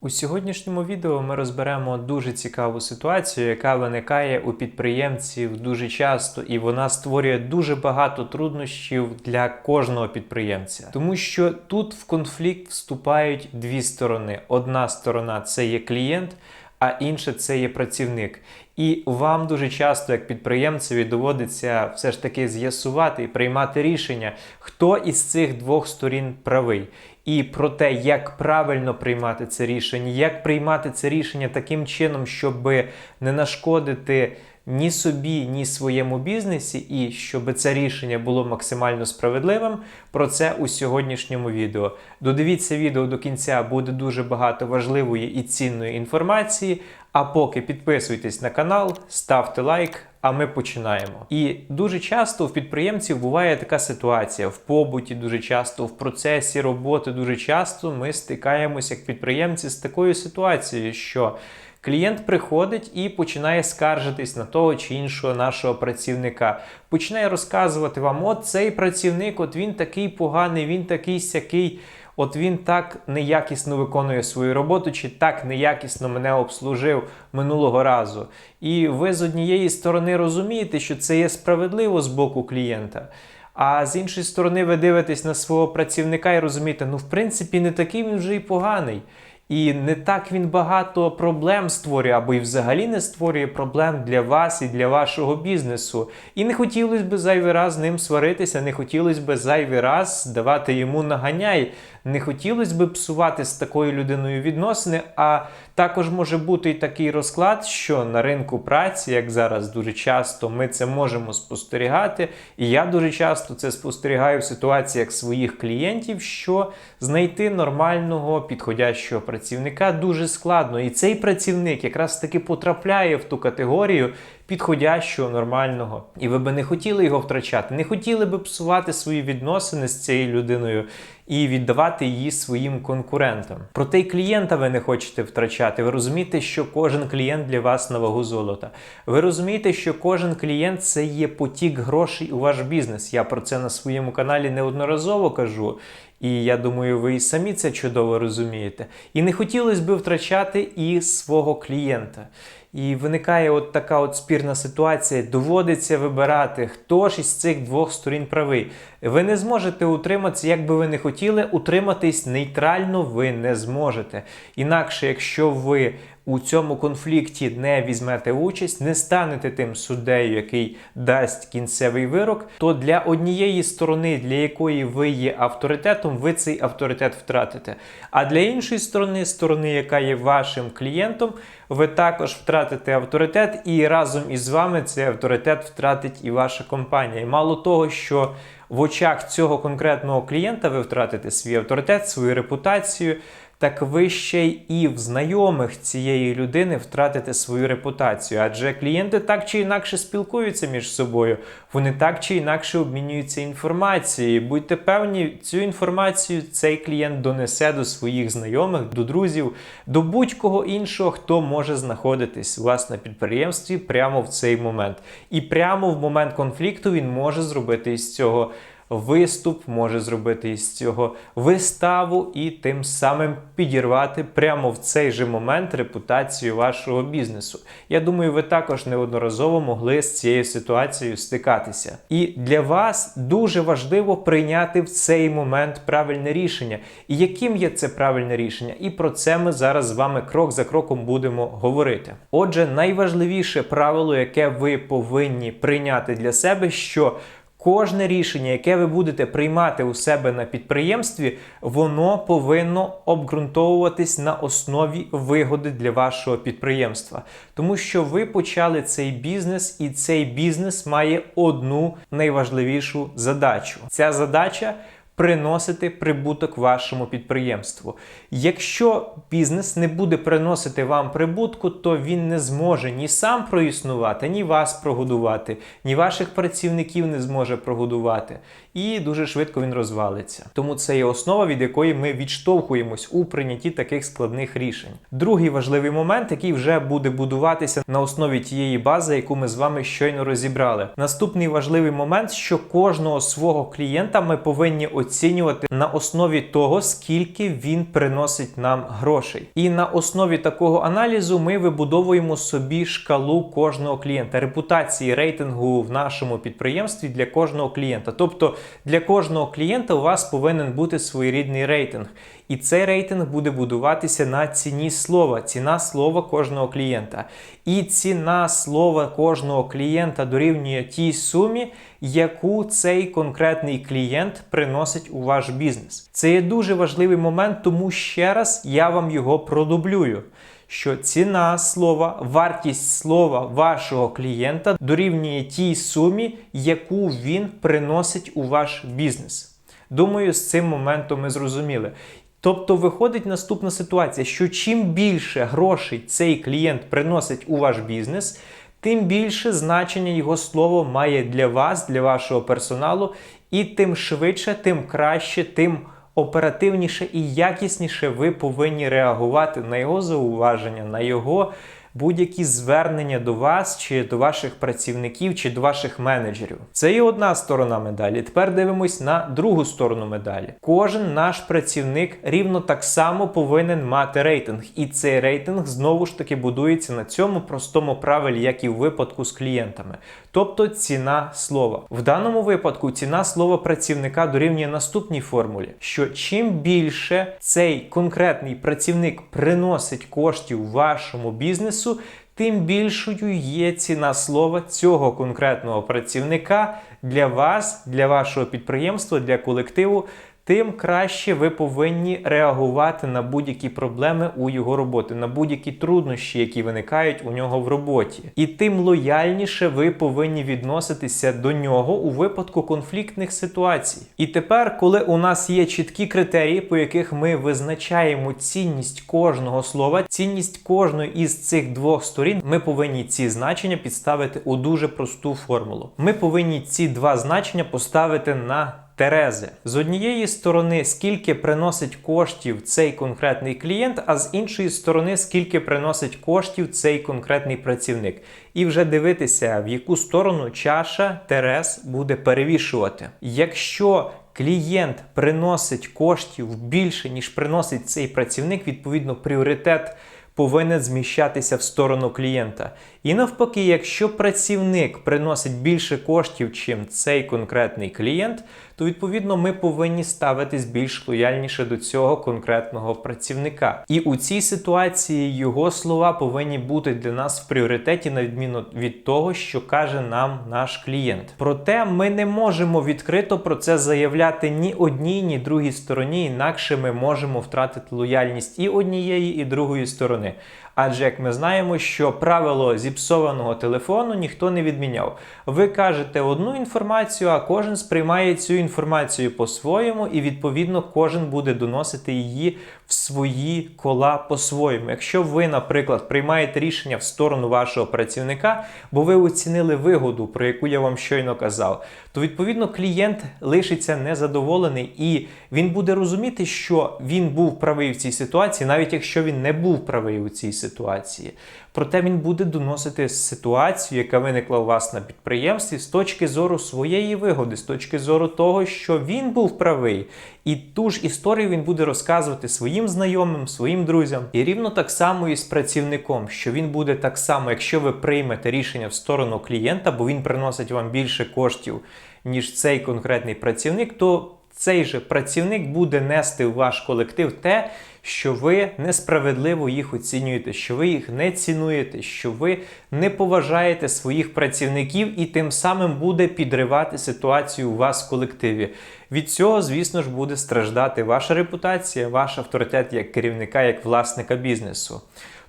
У сьогоднішньому відео ми розберемо дуже цікаву ситуацію, яка виникає у підприємців дуже часто, і вона створює дуже багато труднощів для кожного підприємця. Тому що тут в конфлікт вступають дві сторони: одна сторона це є клієнт, а інша це є працівник. І вам дуже часто, як підприємцеві, доводиться все ж таки з'ясувати і приймати рішення, хто із цих двох сторін правий. І про те, як правильно приймати це рішення, як приймати це рішення таким чином, щоб не нашкодити ні собі, ні своєму бізнесі, і щоб це рішення було максимально справедливим. Про це у сьогоднішньому відео. Додивіться відео до кінця, буде дуже багато важливої і цінної інформації. А поки підписуйтесь на канал, ставте лайк. А ми починаємо. І дуже часто в підприємців буває така ситуація в побуті, дуже часто в процесі роботи, дуже часто ми стикаємося як підприємці з такою ситуацією, що клієнт приходить і починає скаржитись на того чи іншого нашого працівника. Починає розказувати вам: от цей працівник, от він такий поганий, він такий сякий. От він так неякісно виконує свою роботу, чи так неякісно мене обслужив минулого разу. І ви з однієї сторони розумієте, що це є справедливо з боку клієнта. А з іншої сторони, ви дивитесь на свого працівника і розумієте, ну, в принципі, не такий він вже й поганий. І не так він багато проблем створює, або й взагалі не створює проблем для вас і для вашого бізнесу. І не хотілося б зайвий раз з ним сваритися, не хотілося б зайвий раз давати йому наганяй. Не хотілося б псувати з такою людиною відносини, а також може бути і такий розклад, що на ринку праці, як зараз дуже часто, ми це можемо спостерігати. І я дуже часто це спостерігаю в ситуаціях своїх клієнтів, що знайти нормального підходящого працівника дуже складно. І цей працівник якраз таки потрапляє в ту категорію. Підходящого, нормального, і ви би не хотіли його втрачати, не хотіли би псувати свої відносини з цією людиною і віддавати її своїм конкурентам. Проте й клієнта ви не хочете втрачати. Ви розумієте, що кожен клієнт для вас на вагу золота. Ви розумієте, що кожен клієнт це є потік грошей у ваш бізнес. Я про це на своєму каналі неодноразово кажу. І я думаю, ви і самі це чудово розумієте. І не хотілося б втрачати і свого клієнта. І виникає от така от спірна ситуація, доводиться вибирати, хто ж із цих двох сторін правий. Ви не зможете утриматися, як би ви не хотіли, утриматись нейтрально ви не зможете. Інакше, якщо ви у цьому конфлікті не візьмете участь, не станете тим суддею, який дасть кінцевий вирок, то для однієї сторони, для якої ви є авторитетом, ви цей авторитет втратите. А для іншої сторони, сторони, яка є вашим клієнтом, ви також втратите авторитет, і разом із вами цей авторитет втратить і ваша компанія. І мало того, що в очах цього конкретного клієнта ви втратите свій авторитет, свою репутацію так ви ще й і в знайомих цієї людини втратите свою репутацію. Адже клієнти так чи інакше спілкуються між собою, вони так чи інакше обмінюються інформацією. Будьте певні, цю інформацію цей клієнт донесе до своїх знайомих, до друзів, до будь-кого іншого, хто може знаходитись власне на підприємстві прямо в цей момент. І прямо в момент конфлікту він може зробити із цього виступ, може зробити із цього виставу і тим самим підірвати прямо в цей же момент репутацію вашого бізнесу. Я думаю, ви також неодноразово могли з цією ситуацією стикатися. І для вас дуже важливо прийняти в цей момент правильне рішення. І яким є це правильне рішення? І про це ми зараз з вами крок за кроком будемо говорити. Отже, найважливіше правило, яке ви повинні прийняти для себе, що Кожне рішення, яке ви будете приймати у себе на підприємстві, воно повинно обґрунтовуватись на основі вигоди для вашого підприємства. Тому що ви почали цей бізнес, і цей бізнес має одну найважливішу задачу. Ця задача приносити прибуток вашому підприємству. Якщо бізнес не буде приносити вам прибутку, то він не зможе ні сам проіснувати, ні вас прогодувати, ні ваших працівників не зможе прогодувати. І дуже швидко він розвалиться. Тому це є основа, від якої ми відштовхуємось у прийнятті таких складних рішень. Другий важливий момент, який вже буде будуватися на основі тієї бази, яку ми з вами щойно розібрали. Наступний важливий момент, що кожного свого клієнта ми повинні оцінювати на основі того, скільки він приносить нам грошей. І на основі такого аналізу ми вибудовуємо собі шкалу кожного клієнта, репутації рейтингу в нашому підприємстві для кожного клієнта. Тобто для кожного клієнта у вас повинен бути своєрідний рейтинг. І цей рейтинг буде будуватися на ціні слова, ціна слова кожного клієнта. І ціна слова кожного клієнта дорівнює тій сумі, яку цей конкретний клієнт приносить у ваш бізнес. Це є дуже важливий момент, тому ще раз я вам його продублюю. Що ціна слова, вартість слова вашого клієнта дорівнює тій сумі, яку він приносить у ваш бізнес. Думаю, з цим моментом ми зрозуміли. Тобто виходить наступна ситуація, що чим більше грошей цей клієнт приносить у ваш бізнес, тим більше значення його слово має для вас, для вашого персоналу, і тим швидше, тим краще, тим оперативніше і якісніше ви повинні реагувати на його зауваження, на його будь-які звернення до вас, чи до ваших працівників, чи до ваших менеджерів. Це є одна сторона медалі. Тепер дивимось на другу сторону медалі. Кожен наш працівник рівно так само повинен мати рейтинг, і цей рейтинг знову ж таки будується на цьому простому правилі, як і в випадку з клієнтами. Тобто ціна слова. В даному випадку ціна слова працівника дорівнює наступній формулі: що чим більше цей конкретний працівник приносить коштів вашому бізнесу, тим більшою є ціна слова цього конкретного працівника для вас, для вашого підприємства, для колективу. Тим краще ви повинні реагувати на будь-які проблеми у його роботі, на будь-які труднощі, які виникають у нього в роботі. І тим лояльніше ви повинні відноситися до нього у випадку конфліктних ситуацій. І тепер, коли у нас є чіткі критерії, по яких ми визначаємо цінність кожного слова, цінність кожної із цих двох сторін, ми повинні ці значення підставити у дуже просту формулу. Ми повинні ці два значення поставити на Терези з однієї сторони, скільки приносить коштів цей конкретний клієнт, а з іншої сторони, скільки приносить коштів цей конкретний працівник, і вже дивитися, в яку сторону чаша Терез буде перевішувати. Якщо клієнт приносить коштів більше, ніж приносить цей працівник, відповідно, пріоритет повинен зміщатися в сторону клієнта. І навпаки, якщо працівник приносить більше коштів, чим цей конкретний клієнт, то відповідно ми повинні ставитись більш лояльніше до цього конкретного працівника. І у цій ситуації його слова повинні бути для нас в пріоритеті, на відміну від того, що каже нам наш клієнт. Проте ми не можемо відкрито про це заявляти ні одній, ні другій стороні, інакше ми можемо втратити лояльність і однієї, і другої сторони. Okay. Адже, як ми знаємо, що правило зіпсованого телефону ніхто не відміняв. Ви кажете одну інформацію, а кожен сприймає цю інформацію по-своєму, і відповідно кожен буде доносити її в свої кола по-своєму. Якщо ви, наприклад, приймаєте рішення в сторону вашого працівника, бо ви оцінили вигоду, про яку я вам щойно казав, то відповідно клієнт лишиться незадоволений і він буде розуміти, що він був правий в цій ситуації, навіть якщо він не був правий у цій ситуації. Проте він буде доносити ситуацію, яка виникла у вас на підприємстві, з точки зору своєї вигоди, з точки зору того, що він був правий. І ту ж історію він буде розказувати своїм знайомим, своїм друзям. І рівно так само і з працівником, що він буде так само, якщо ви приймете рішення в сторону клієнта, бо він приносить вам більше коштів, ніж цей конкретний працівник, то цей же працівник буде нести в ваш колектив те, що ви несправедливо їх оцінюєте, що ви їх не цінуєте, що ви не поважаєте своїх працівників і тим самим буде підривати ситуацію у вас в колективі. Від цього, звісно ж, буде страждати ваша репутація, ваш авторитет як керівника, як власника бізнесу.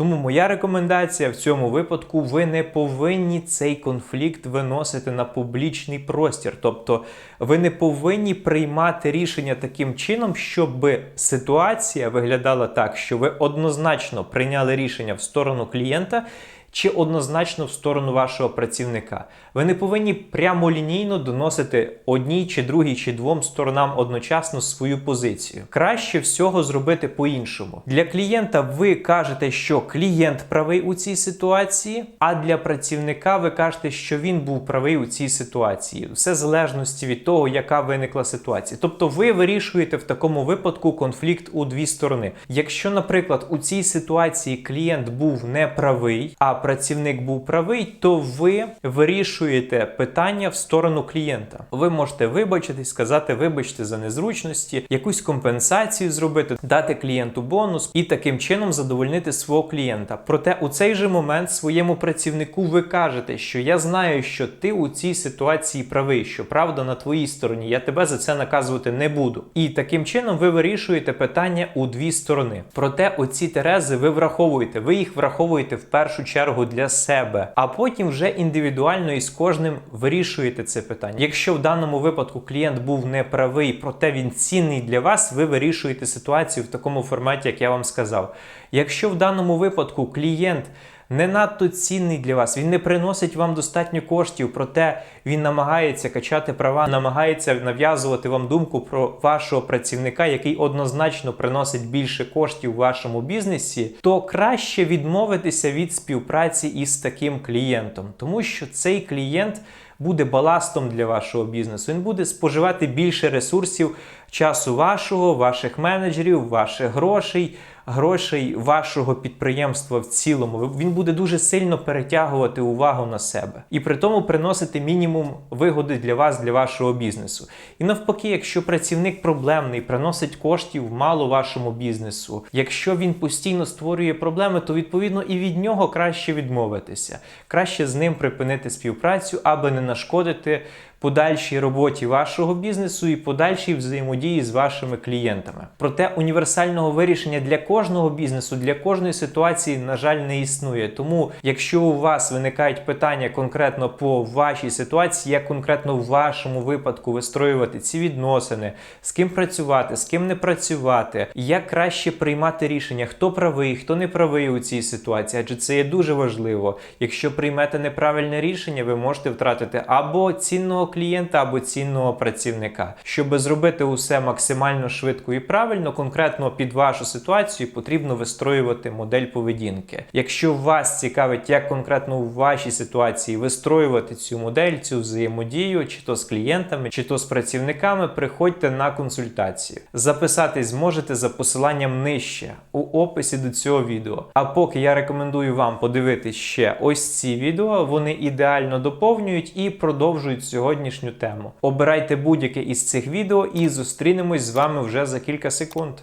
Тому моя рекомендація в цьому випадку: ви не повинні цей конфлікт виносити на публічний простір. Тобто ви не повинні приймати рішення таким чином, щоб ситуація виглядала так, що ви однозначно прийняли рішення в сторону клієнта. Чи однозначно в сторону вашого працівника. Ви не повинні прямолінійно доносити одній чи другій чи двом сторонам одночасно свою позицію. Краще всього зробити по-іншому. Для клієнта ви кажете, що клієнт правий у цій ситуації, а для працівника ви кажете, що він був правий у цій ситуації. Все в залежності від того, яка виникла ситуація. Тобто ви вирішуєте в такому випадку конфлікт у дві сторони. Якщо, наприклад, у цій ситуації клієнт був неправий, а працівник був правий, то ви вирішуєте питання в сторону клієнта. Ви можете вибачитись, сказати, вибачте за незручності, якусь компенсацію зробити, дати клієнту бонус і таким чином задовольнити свого клієнта. Проте у цей же момент своєму працівнику ви кажете, що я знаю, що ти у цій ситуації правий, що правда на твоїй стороні. Я тебе за це наказувати не буду. І таким чином ви вирішуєте питання у дві сторони. Проте оці терези ви враховуєте. Ви їх враховуєте в першу чергу для себе, а потім вже індивідуально і з кожним вирішуєте це питання. Якщо в даному випадку клієнт був неправий, проте він цінний для вас, ви вирішуєте ситуацію в такому форматі, як я вам сказав. Якщо в даному випадку клієнт не надто цінний для вас, він не приносить вам достатньо коштів, проте він намагається качати права, намагається нав'язувати вам думку про вашого працівника, який однозначно приносить більше коштів в вашому бізнесі, то краще відмовитися від співпраці із таким клієнтом, тому що цей клієнт буде баластом для вашого бізнесу. Він буде споживати більше ресурсів, часу вашого, ваших менеджерів, ваших грошей, грошей вашого підприємства в цілому. Він буде дуже сильно перетягувати увагу на себе і при тому приносити мінімум вигоди для вас, для вашого бізнесу. І навпаки, якщо працівник проблемний, приносить коштів мало вашому бізнесу, якщо він постійно створює проблеми, то відповідно і від нього краще відмовитися, краще з ним припинити співпрацю, аби не нашкодити подальшій роботі вашого бізнесу і подальшій взаємодії з вашими клієнтами. Проте універсального вирішення для кожного бізнесу, для кожної ситуації, на жаль, не існує. Тому, якщо у вас виникають питання конкретно по вашій ситуації, як конкретно в вашому випадку вистроювати ці відносини, з ким працювати, з ким не працювати, як краще приймати рішення, хто правий, хто не правий у цій ситуації, адже це є дуже важливо. Якщо приймете неправильне рішення, ви можете втратити або цінного клієнта, або цінного працівника. Щоб зробити усе максимально швидко і правильно, конкретно під вашу ситуацію потрібно вистроювати модель поведінки. Якщо вас цікавить, як конкретно у вашій ситуації вистроювати цю модель, цю взаємодію, чи то з клієнтами, чи то з працівниками, приходьте на консультацію. Записатись зможете за посиланням нижче у описі до цього відео. А поки я рекомендую вам подивитись ще ось ці відео, вони ідеально доповнюють і продовжують сьогоднішню тему. Обирайте будь-яке із цих відео і зустрінемось з вами вже за кілька секунд.